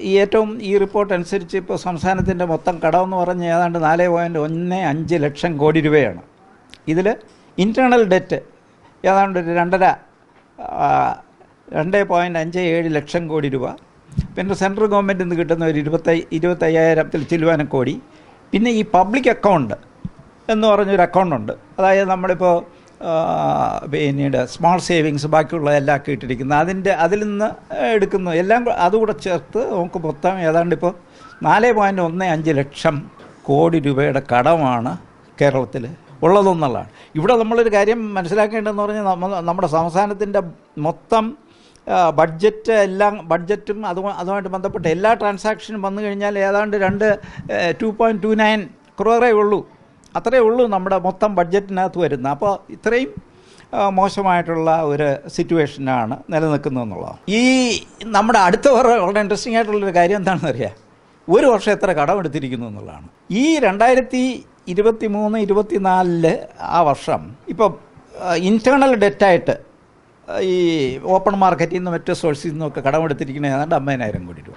ഈ ഏറ്റവും ഈ റിപ്പോർട്ട് അനുസരിച്ച് ഇപ്പോൾ സംസ്ഥാനത്തിന്റെ മൊത്തം കടമെന്ന് പറഞ്ഞ് ഏതാണ്ട് നാല് പോയിന്റ് ഒന്ന് അഞ്ച് ലക്ഷം കോടി രൂപയാണ്. ഇതിൽ ഇന്റേർണൽ ഡെറ്റ് ഏതാണ്ട് ഒരു രണ്ടര രണ്ട് പോയിന്റ് അഞ്ച് ഏഴ് ലക്ഷം കോടി രൂപ. പിന്നെ സെൻട്രൽ ഗവൺമെന്റിൽ നിന്ന് കിട്ടുന്ന ഒരു ഇരുപത്തി ഇരുപത്തയ്യായിരത്തിൽ ചിലവാന കോടി. പിന്നെ ഈ പബ്ലിക് അക്കൗണ്ട് എന്ന് പറഞ്ഞൊരു അക്കൗണ്ടുണ്ട് അതായത് നമ്മളിപ്പോൾ പിന്നീട് സ്മോൾ സേവിങ്സ് ബാക്കിയുള്ള എല്ലാം ഒക്കെ ഇട്ടിരിക്കുന്നത് അതിന്റെ അതിൽ നിന്ന് എടുക്കുന്നു. എല്ലാം അതുകൂടെ ചേർത്ത് നമുക്ക് മൊത്തം ഏതാണ്ട് ഇപ്പോൾ നാല് പോയിന്റ് ഒന്ന് അഞ്ച് ലക്ഷം കോടി രൂപയുടെ കടമാണ് കേരളത്തിൽ ഉള്ളതെന്നുള്ളതാണ്. ഇവിടെ നമ്മളൊരു കാര്യം മനസ്സിലാക്കേണ്ടതെന്ന് പറഞ്ഞാൽ നമ്മുടെ സംസ്ഥാനത്തിന്റെ മൊത്തം ബഡ്ജറ്റ് എല്ലാം ബഡ്ജറ്റും അതു അതുമായിട്ട് ബന്ധപ്പെട്ട എല്ലാ ട്രാൻസാക്ഷനും വന്നു കഴിഞ്ഞാൽ ഏതാണ്ട് രണ്ട് two point two nine crore ഉള്ളൂ. അത്രയേ ഉള്ളൂ നമ്മുടെ മൊത്തം ബഡ്ജറ്റിനകത്ത് വരുന്നത്. അപ്പോൾ ഇത്രയും മോശമായിട്ടുള്ള ഒരു സിറ്റുവേഷനാണ് നിലനിൽക്കുന്നതെന്നുള്ളത് ഈ നമ്മുടെ അടുത്ത വളരെ ഇൻട്രസ്റ്റിംഗ് ആയിട്ടുള്ളൊരു കാര്യം എന്താണെന്ന് അറിയാം? ഒരു വർഷം എത്ര കടം കടമെടുത്തിരിക്കുന്നു എന്നുള്ളതാണ്. ഈ രണ്ടായിരത്തി ഇരുപത്തി മൂന്ന് ഇരുപത്തിനാലിൽ ആ വർഷം ഇപ്പം ഇന്റേർണൽ ഡെറ്റായിട്ട് ഈ ഓപ്പൺ മാർക്കറ്റിൽ നിന്ന് മറ്റു സോഴ്സിൽ നിന്നൊക്കെ കടമെടുത്തിരിക്കുന്നത് ഏതാണ്ട് അമ്പതിനായിരം കോടി രൂപ.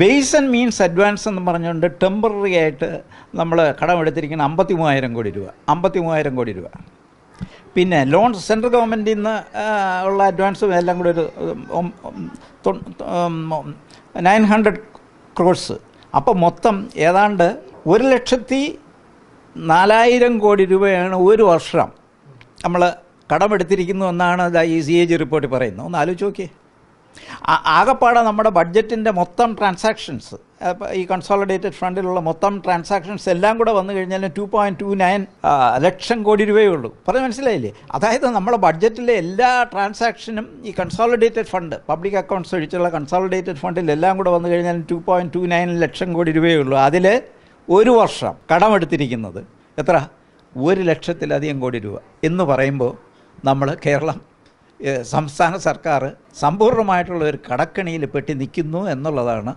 വെയ്സ് ആൻഡ് മീൻസ് അഡ്വാൻസ് എന്ന് പറഞ്ഞുകൊണ്ട് ടെമ്പററി ആയിട്ട് നമ്മൾ കടമെടുത്തിരിക്കുന്ന അമ്പത്തി മൂവായിരം കോടി രൂപ അമ്പത്തി മൂവായിരം കോടി രൂപ. പിന്നെ ലോൺ സെൻട്രൽ ഗവൺമെന്റിൽ നിന്ന് ഉള്ള അഡ്വാൻസും എല്ലാം കൂടി ഒരു നയൻ ഹൺഡ്രഡ് ക്രോഡ്സ് അപ്പോൾ മൊത്തം ഏതാണ്ട് ഒരു ലക്ഷത്തി നാലായിരം കോടി രൂപയാണ് ഒരു വർഷം നമ്മൾ കടമെടുത്തിരിക്കുന്നു എന്നാണ് ഈ സി എ ജി റിപ്പോർട്ടിൽ പറയുന്നത്. ഒന്ന് ആലോചിച്ച് നോക്കിയേ. ആകപ്പാടെ നമ്മുടെ ബഡ്ജറ്റിന്റെ മൊത്തം ട്രാൻസാക്ഷൻസ് ഈ കൺസോളിഡേറ്റഡ് ഫണ്ടിലുള്ള മൊത്തം ട്രാൻസാക്ഷൻസ് എല്ലാം കൂടെ വന്നു കഴിഞ്ഞാൽ ടു പോയിന്റ് ടു നയൻ ലക്ഷം കോടി രൂപയേ ഉള്ളൂ. പറഞ്ഞ് മനസ്സിലായില്ലേ? അതായത് നമ്മുടെ ബഡ്ജറ്റിലെ എല്ലാ ട്രാൻസാക്ഷനും ഈ കൺസോളിഡേറ്റഡ് ഫണ്ട് പബ്ലിക് അക്കൗണ്ട്സ് ഒഴിച്ചുള്ള കൺസോളിഡേറ്റഡ് ഫണ്ടിൽ എല്ലാം കൂടെ വന്നു കഴിഞ്ഞാൽ ടു പോയിന്റ് ടു നയൻ ലക്ഷം കോടി രൂപയേ ഉള്ളൂ. അതിൽ ഒരു വർഷം കടമെടുത്തിരിക്കുന്നത് എത്ര? ഒരു ലക്ഷത്തിലധികം കോടി രൂപ എന്ന് പറയുമ്പോൾ നമ്മൾ കേരളം സംസ്ഥാന സർക്കാർ സമ്പൂർണമായിട്ടുള്ള ഒരു കടക്കണിയിൽ പെട്ടി നിൽക്കുന്നു എന്നുള്ളതാണ്